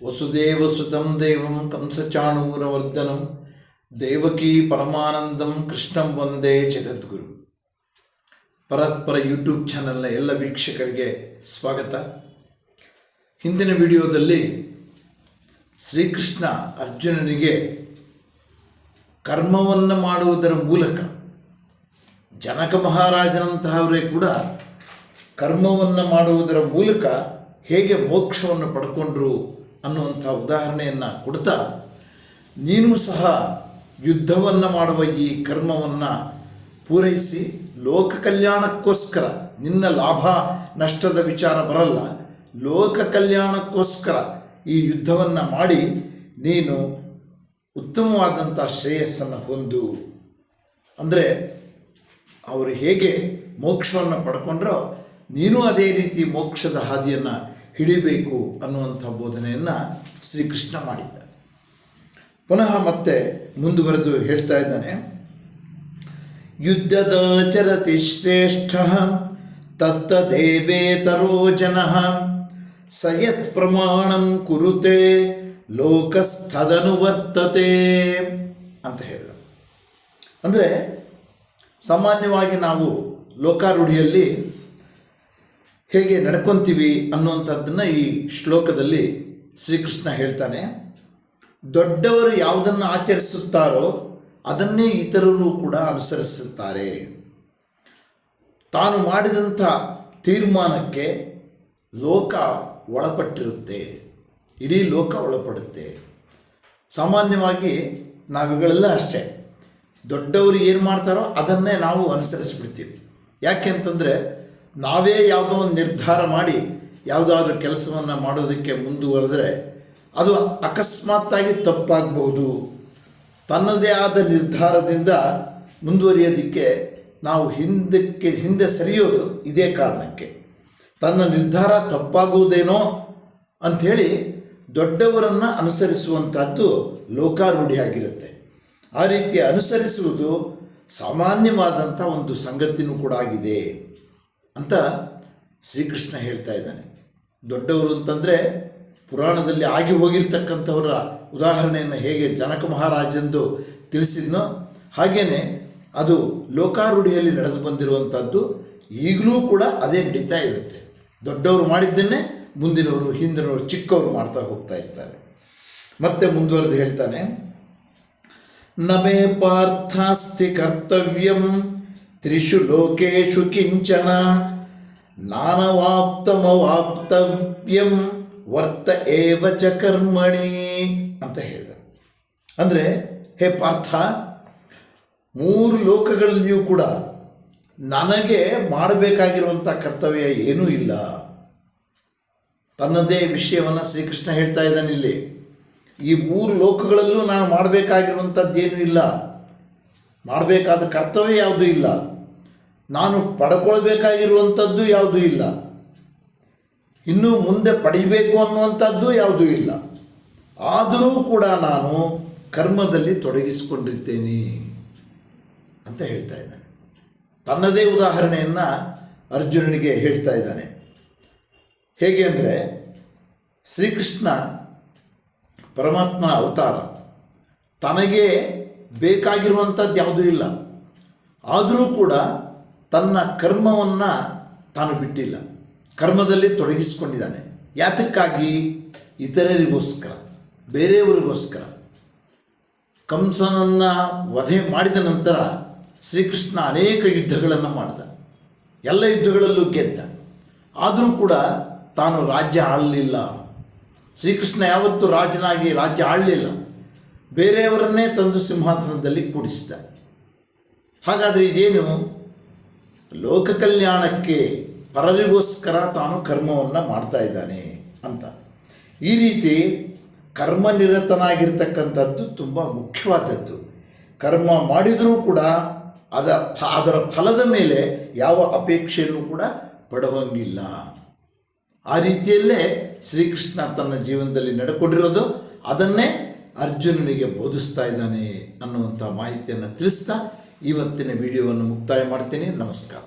ವಸುದಂ ದೇವಂ కంసచాణూరవర్ధనం ದೇವಕೀ ಪರಮಾನಂದಂ ಕೃಷ್ಣಂ ವಂದೇ ಜಗದ್ಗುರು ಪರತ್ಪರ ಯೂಟ್ಯೂಬ್ ಚಾನಲ್ನ ಎಲ್ಲ ವೀಕ್ಷಕರಿಗೆ ಸ್ವಾಗತ. ಹಿಂದಿನ ವಿಡಿಯೋದಲ್ಲಿ ಶ್ರೀಕೃಷ್ಣ ಅರ್ಜುನನಿಗೆ ಕರ್ಮವನ್ನು ಮಾಡುವುದರ ಮೂಲಕ ಜನಕ ಮಹಾರಾಜನಂತಹವರೇ ಕೂಡ ಕರ್ಮವನ್ನು ಮಾಡುವುದರ ಮೂಲಕ ಹೇಗೆ ಮೋಕ್ಷವನ್ನು ಪಡ್ಕೊಂಡ್ರು ಅನ್ನುವಂಥ ಉದಾಹರಣೆಯನ್ನು ಕೊಡ್ತಾ, ನೀನು ಸಹ ಯುದ್ಧವನ್ನು ಮಾಡುವ ಈ ಕರ್ಮವನ್ನು ಪೂರೈಸಿ, ಲೋಕ ಕಲ್ಯಾಣಕ್ಕೋಸ್ಕರ, ನಿನ್ನ ಲಾಭ ನಷ್ಟದ ವಿಚಾರ ಬರಲ್ಲ, ಲೋಕ ಕಲ್ಯಾಣಕ್ಕೋಸ್ಕರ ಈ ಯುದ್ಧವನ್ನು ಮಾಡಿ, ನೀನು ಉತ್ತಮವಾದಂಥ ಶ್ರೇಯಸ್ಸನ್ನು ಹೊಂದು. ಅಂದರೆ, ಅವರು ಹೇಗೆ ಮೋಕ್ಷವನ್ನು ಪಡ್ಕೊಂಡ್ರೋ, ನೀನು ಅದೇ ರೀತಿ ಮೋಕ್ಷದ ಹಾದಿಯನ್ನು ಹಿಡಿಬೇಕು ಅನ್ನುವಂಥ ಬೋಧನೆಯನ್ನು ಶ್ರೀಕೃಷ್ಣ ಮಾಡಿದ್ದ. ಪುನಃ ಮತ್ತೆ ಮುಂದುವರೆದು ಹೇಳ್ತಾ ಇದ್ದಾನೆ. ಯುದ್ಧದ ಚರತಿ ಶ್ರೇಷ್ಠ ತತ್ತದೇವೇತರೋ ಜನ, ಸಯತ್ ಪ್ರಮಾಣಂ ಕುರುತೆ ಲೋಕಸ್ಥದನುವರ್ತತೆ ಅಂತ ಹೇಳಿದ. ಅಂದರೆ ಸಾಮಾನ್ಯವಾಗಿ ನಾವು ಲೋಕಾರೂಢಿಯಲ್ಲಿ ಹೇಗೆ ನಡ್ಕೊತೀವಿ ಅನ್ನುವಂಥದ್ದನ್ನು ಈ ಶ್ಲೋಕದಲ್ಲಿ ಶ್ರೀಕೃಷ್ಣ ಹೇಳ್ತಾನೆ. ದೊಡ್ಡವರು ಯಾವುದನ್ನು ಆಚರಿಸುತ್ತಾರೋ ಅದನ್ನೇ ಇತರರು ಕೂಡ ಅನುಸರಿಸುತ್ತಾರೆ. ತಾನು ಮಾಡಿದಂಥ ತೀರ್ಮಾನಕ್ಕೆ ಲೋಕ ಒಳಪಟ್ಟಿರುತ್ತೆ. ಇಡೀ ಲೋಕ ಒಳಪಡುತ್ತೆ. ಸಾಮಾನ್ಯವಾಗಿ ನಾವುಗಳೆಲ್ಲ ಅಷ್ಟೇ. ದೊಡ್ಡವರು ಏನು ಮಾಡ್ತಾರೋ ಅದನ್ನೇ ನಾವು ಅನುಸರಿಸ್ಬಿಡ್ತೀವಿ. ಯಾಕೆ ಅಂತಂದರೆ ನಾವೇ ಯಾವುದೋ ಒಂದು ನಿರ್ಧಾರ ಮಾಡಿ ಯಾವುದಾದ್ರೂ ಕೆಲಸವನ್ನು ಮಾಡೋದಕ್ಕೆ ಮುಂದುವರೆದ್ರೆ ಅದು ಅಕಸ್ಮಾತ್ತಾಗಿ ತಪ್ಪಾಗಬಹುದು. ತನ್ನದೇ ಆದ ನಿರ್ಧಾರದಿಂದ ಮುಂದುವರಿಯೋದಕ್ಕೆ ನಾವು ಹಿಂದಕ್ಕೆ, ಹಿಂದೆ ಸರಿಯೋದು ಇದೇ ಕಾರಣಕ್ಕೆ. ತನ್ನ ನಿರ್ಧಾರ ತಪ್ಪಾಗುವುದೇನೋ ಅಂಥೇಳಿ ದೊಡ್ಡವರನ್ನು ಅನುಸರಿಸುವಂಥದ್ದು ಲೋಕಾರೂಢಿಯಾಗಿರುತ್ತೆ ಆ ರೀತಿ ಅನುಸರಿಸುವುದು ಸಾಮಾನ್ಯವಾದಂಥ ಒಂದು ಸಂಗತಿನೂ ಕೂಡ ಆಗಿದೆ. ಅಂತ ಶ್ರೀಕೃಷ್ಣ ಹೇಳ್ತಾ ಇದ್ದಾನೆ. ದೊಡ್ಡವರು ಅಂತಂದರೆ ಪುರಾಣದಲ್ಲಿ ಆಗಿ ಹೋಗಿರ್ತಕ್ಕಂಥವರ ಉದಾಹರಣೆಯನ್ನು ಹೇಗೆ ಜನಕ ಮಹಾರಾಜಂದು ತಿಳಿಸಿದ್ನೋ ಹಾಗೆಯೇ ಅದು ಲೋಕಾರೂಢಿಯಲ್ಲಿ ನಡೆದು ಬಂದಿರುವಂಥದ್ದು ಈಗಲೂ ಕೂಡ ಅದೇ ನಡೀತಾ ಇರುತ್ತೆ. ದೊಡ್ಡವರು ಮಾಡಿದ್ದನ್ನೇ ಮುಂದಿನವರು, ಹಿಂದಿನವರು, ಚಿಕ್ಕವರು ಮಾಡ್ತಾ ಹೋಗ್ತಾ ಇರ್ತಾರೆ. ಮತ್ತೆ ಮುಂದುವರೆದು ಹೇಳ್ತಾನೆ, ನಮೇ ಪಾರ್ಥಾಸ್ತಿ ಕರ್ತವ್ಯಂ ತ್ರಿಷು ಲೋಕೇಶು ಕಿಂಚನ ನಾನವಾಪ್ತಮವಾಪ್ತವ್ಯಂ ವರ್ತ ಏವ ಚ ಕರ್ಮಣಿ ಅಂತ ಹೇಳಿದ. ಅಂದರೆ, ಹೇ ಪಾರ್ಥ, ಮೂರು ಲೋಕಗಳಲ್ಲಿಯೂ ಕೂಡ ನನಗೆ ಮಾಡಬೇಕಾಗಿರುವಂಥ ಕರ್ತವ್ಯ ಏನೂ ಇಲ್ಲ. ತನ್ನದೇ ವಿಷಯವನ್ನು ಶ್ರೀಕೃಷ್ಣ ಹೇಳ್ತಾ ಇದ್ದಾನೆ ಇಲ್ಲಿ. ಈ ಮೂರು ಲೋಕಗಳಲ್ಲೂ ನಾನು ಮಾಡಬೇಕಾಗಿರುವಂಥದ್ದೇನೂ ಇಲ್ಲ. ಮಾಡಬೇಕಾದ ಕರ್ತವ್ಯ ಯಾವುದೂ ಇಲ್ಲ. ನಾನು ಪಡ್ಕೊಳ್ಬೇಕಾಗಿರುವಂಥದ್ದು ಯಾವುದೂ ಇಲ್ಲ. ಇನ್ನು ಮುಂದೆ ಪಡಿಬೇಕು ಅನ್ನುವಂಥದ್ದು ಯಾವುದೂ ಇಲ್ಲ. ಆದರೂ ಕೂಡ ನಾನು ಕರ್ಮದಲ್ಲಿ ತೊಡಗಿಸಿಕೊಂಡಿರ್ತೇನೆ ಅಂತ ಹೇಳ್ತಾ ಇದ್ದಾನೆ. ತನ್ನದೇ ಉದಾಹರಣೆಯನ್ನು ಅರ್ಜುನನಿಗೆ ಹೇಳ್ತಾ ಇದ್ದಾನೆ. ಹೇಗೆ ಅಂದರೆ, ಶ್ರೀಕೃಷ್ಣ ಪರಮಾತ್ಮನ ಅವತಾರ. ತನಗೆ ಬೇಕಾಗಿರುವಂಥದ್ದು ಯಾವುದೂ ಇಲ್ಲ. ಆದರೂ ಕೂಡ ತನ್ನ ಕರ್ಮವನ್ನು ತಾನು ಬಿಟ್ಟಿಲ್ಲ. ಕರ್ಮದಲ್ಲಿ ತೊಡಗಿಸಿಕೊಂಡಿದ್ದಾನೆ. ಯಾತಕ್ಕಾಗಿ? ಇತರರಿಗೋಸ್ಕರ, ಬೇರೆಯವರಿಗೋಸ್ಕರ. ಕಂಸನನ್ನು ವಧೆ ಮಾಡಿದ ನಂತರ ಶ್ರೀಕೃಷ್ಣ ಅನೇಕ ಯುದ್ಧಗಳನ್ನು ಮಾಡಿದ. ಎಲ್ಲ ಯುದ್ಧಗಳಲ್ಲೂ ಗೆದ್ದ. ಆದರೂ ಕೂಡ ತಾನು ರಾಜ್ಯ ಆಳಲಿಲ್ಲ. ಶ್ರೀಕೃಷ್ಣ ಯಾವತ್ತೂ ರಾಜನಾಗಿ ರಾಜ್ಯ ಆಳಲಿಲ್ಲ. ಬೇರೆಯವರನ್ನೇ ತಂದು ಸಿಂಹಾಸನದಲ್ಲಿ ಕೂಡಿಸಿದ. ಹಾಗಾದರೆ ಇದೇನು? ಲೋಕ ಕಲ್ಯಾಣಕ್ಕೆ ಪರರಿಗೋಸ್ಕರ ತಾನು ಕರ್ಮವನ್ನು ಮಾಡ್ತಾ ಇದ್ದಾನೆ ಅಂತ. ಈ ರೀತಿ ಕರ್ಮನಿರತನಾಗಿರ್ತಕ್ಕಂಥದ್ದು ತುಂಬ ಮುಖ್ಯವಾದದ್ದು. ಕರ್ಮ ಮಾಡಿದರೂ ಕೂಡ ಅದ ಅದರ ಫಲದ ಮೇಲೆ ಯಾವ ಅಪೇಕ್ಷೆಯನ್ನು ಕೂಡ ಪಡುವಂಗಿಲ್ಲ ಆ ರೀತಿಯಲ್ಲೇ ಶ್ರೀಕೃಷ್ಣ ತನ್ನ ಜೀವನದಲ್ಲಿ ನಡ್ಕೊಂಡಿರೋದು, ಅದನ್ನೇ ಅರ್ಜುನನಿಗೆ ಬೋಧಿಸ್ತಾ ಇದ್ದಾನೆ ಅನ್ನುವಂಥ ಮಾಹಿತಿಯನ್ನು ತಿಳಿಸ್ತಾ ಇವತ್ತಿನ ವಿಡಿಯೋವನ್ನು ಮುಕ್ತಾಯ ಮಾಡ್ತೀನಿ. ನಮಸ್ಕಾರ.